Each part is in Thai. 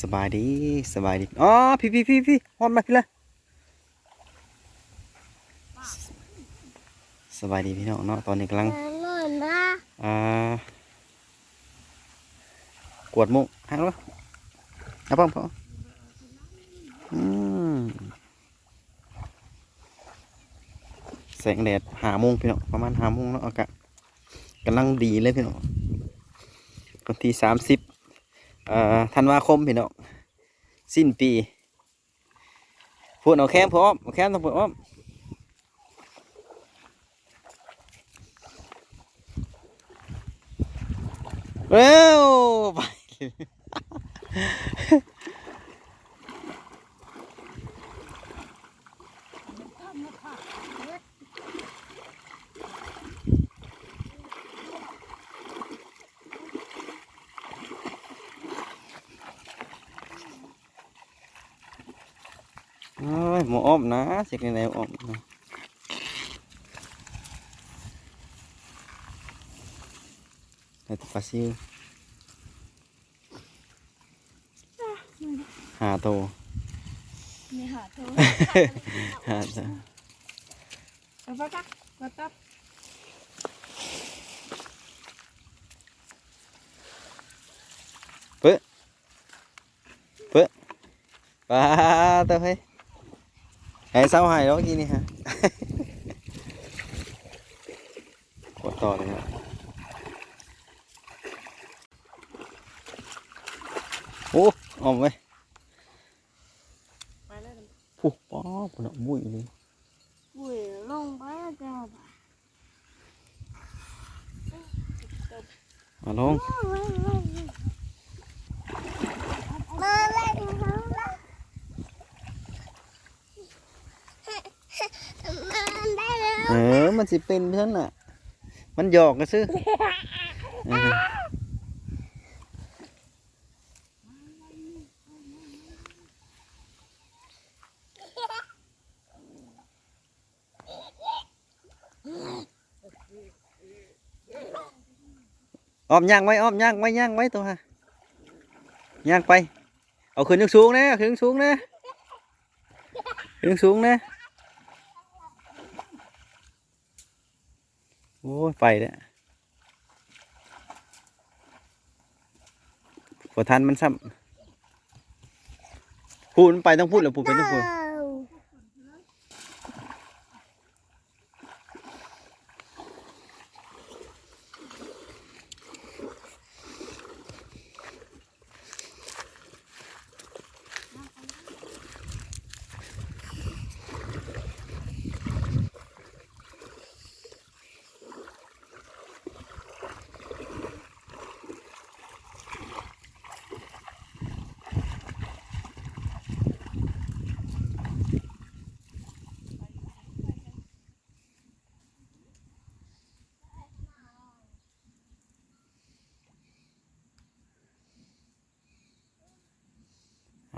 สบายดีสบายดีอ๋อพี่พี่พี่พี่ฮอนมาพี่เลยสบายดีพี่น้องเนาะตอนนี้กำลังอร่อยนะอ่ากวดมุกให้แล้วเอาป้อมพออืมแสงแดดหาโมงพี่น้องประมาณหาโมงเนาะอากาศกำลังดีเลยพี่น้องวันที่สามสิบเอ่อธันวาคมพี่น้องสิ้นปีพูดเอาแคมพร้อมเอาแคมต้องพูดอ้อมเร็วไป เอ้ ยหมูอ้อมนะเช็คในไหนอ้อมนะแต่ปลาซิวหาโตวไม่หาเธอหาโตวเอาปะจ๊ะมาตับปลาเตัวเฮ้ยไอ้เศร้าหายแล้วเมื่อกี้นี่ฮะกดต่อเลย ครับโอ้ออมไว้ยไปเลยผู้ป้อปนบุ้ยเลยบุ๋ยลงไปจ้า มาลง มาเล่นเขาละมันได้แล้ว เออ มันสิเป็นเพื่อนน่ะมันหยอกกันซื้อเออออมย่างไว้ออมย่างไว้ย่างไว้ตัวฮะย่างไป เอาขึ้นยกสูงนะขึ้นยกสูงนะขึ้นยกสูงนะ โอ้ยไปแล้วขอทานมันซ้ำพูดมันไปต้องพูดหรือพูดไปต้องพูด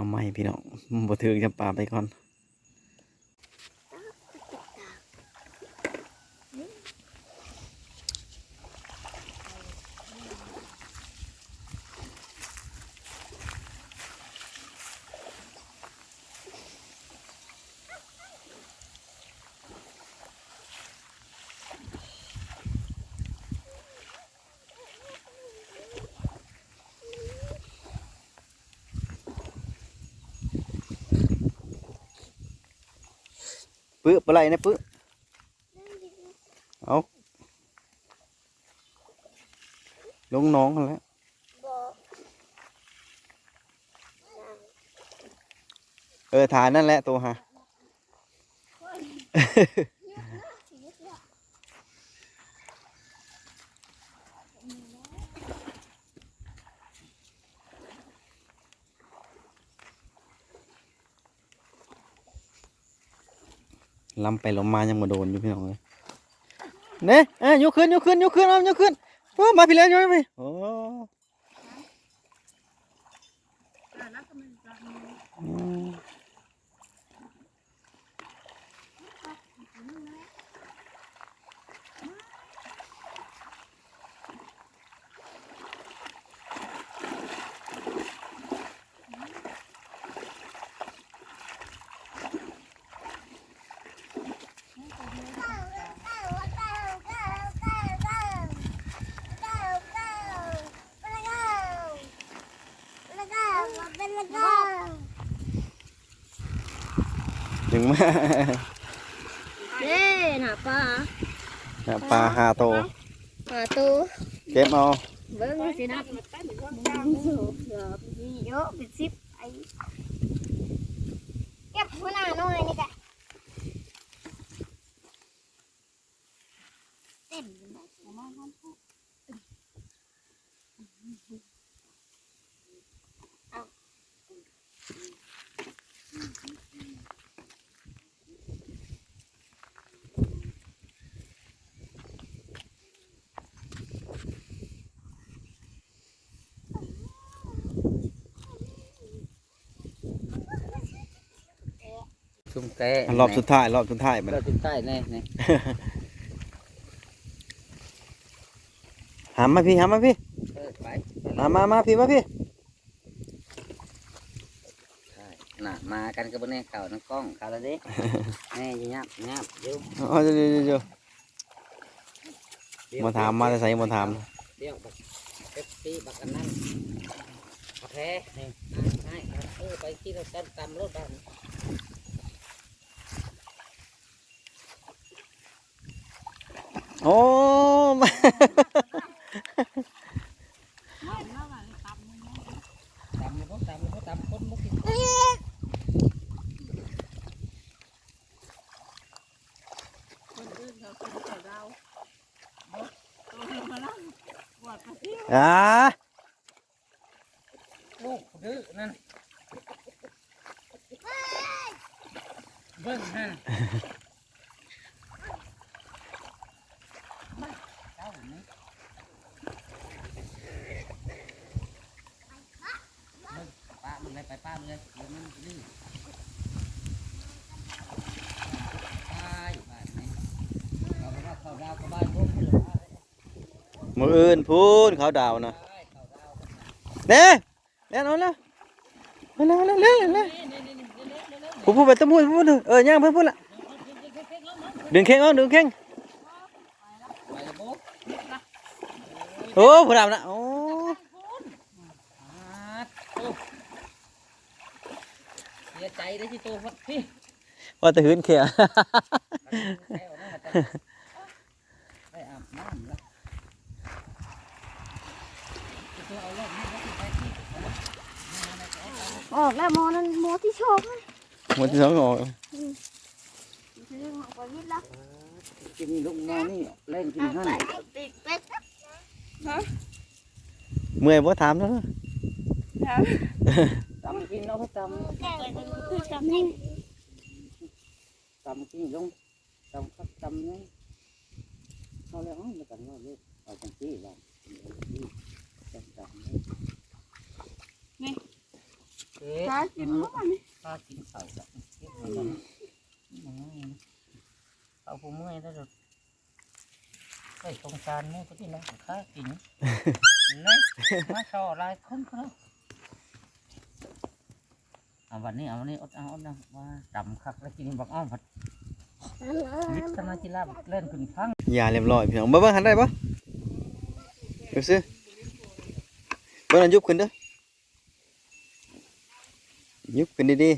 เอาไม้พี่น้องบ่ถือจะป่าไปก่อน ปื้อปลาไหลนะปื้อเอาลงน้องกันแล้วเออฐานนั่นแหละตัวฮะ ล้ำไปลำมายังมาโดนอยู่พี่น้องเลยเนี่ยเอ้ยยกขึ้นยกขึ้นยกขึ้นเอายกขึ้นโอ้มาพี่แล้วยกไปโอ้ อืมถึงมาเด้หน้าปลาปลาหาโตหาตัวเก็บเอาเบิ้งสินะเยอะเป็นสิบไอ้เก็บหัวหน้าหน่อยนี่กะเต้นอยู่ไหนประมาณนั้น ชุ่มแต่รอบสุดท้ายรอบสุดท้ายมันรอบสุดท้ายแน่แน่หามมาพี่หามมาพี่เออไปมามามาพี่มาพี่ใช่น่ะมากันกับบนแน่เก่าน้ำกล้องเขาแล้วเด้แน่อยับยับเดี๋ยวอ๋อเดี๋ยวเดี๋ยวเดี๋ยวเดี๋ยวมาถามมาจะใส่มาถามเดี๋ยวบักเอฟซีบักอันนั้นกาแฟนี่ให้เออไปที่เราต้นตำรถบ้าน โอ้มา ตำเลยพวกตำเลยพวกตำคนมุก กินอ่าลูกดื้อนั่นเบิ้งนั่นเจ้านี่เบิ้งป้ามันเลยไปป้ามันเลยเดี๋ยวมันดื้อตายบ้านนี้เอาไปว่าเขาดาวกับบ้านพวกมันเลยว่า มืออื่นพูนเขาดาวนะตายเขาดาวเน่เน่นเอาละเอาละเอาละเร็วเร็วพูดพูดไปตะมุนพูดเออย่างเพื่อนพูดละดึงเข่งเอาดึงเข่งไปเลยบุ๊กโอ้ผู้ดาวนะโอ้อาโอ้เสียใจได้ที่ตัววัดพี่ว่าแต่หืนเขีย แก้วนะมันจะได้อาบน้ำแล้วตัวเอาลงนี่แล้วไปที่ออกแล้วหมอนั่นหมอที่ชอบหมดที่สองออกซื้อมาไปนิดละกินลูกแม่นี่เล่นกินหั่นติดเป็ดเมื่อยบ่ถามแล้วนะตำกินเนาะตแก่คือจำนิ่งำตำกินลงตำครับตำนี่เอาแล้วเอามากันว่าลูกเอาจังซี่ว่าตำตำ นี่เอ๊ะจ้ากินมั้งนี่ข้ากินข้าวจ้ะเอาผู้เมื่อยแล้วจะไปสงสารหมู่ก็ที่นั่นข้ากินนี่มาชอหลายคนก็แล้วเอาวันนี้เอาวันนี้อดเอาอดเอาว่าดำคักแล้วกินบักอ้อมผัดวิทนาจิลาเล่นขึ้นฟังยาเรียบร้อยพี่น้องเบิ่งเบิ่งหันได้ปะเดี๋ยวซื้อ เบิ่อันยุบขึ้นเด้อยุบขึ้นดี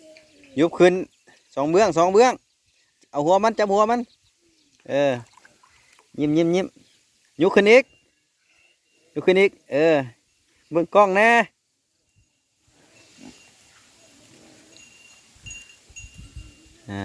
ๆยุบขึ้นสองเบื้องสองเบื้อง เอาหัวมันจับหัวมัน เออ ยิ้มยิ้มยิ้มยุบขึ้นอีกยุบขึ้นอีก เออ เบิ่งกล้องแน่อ่า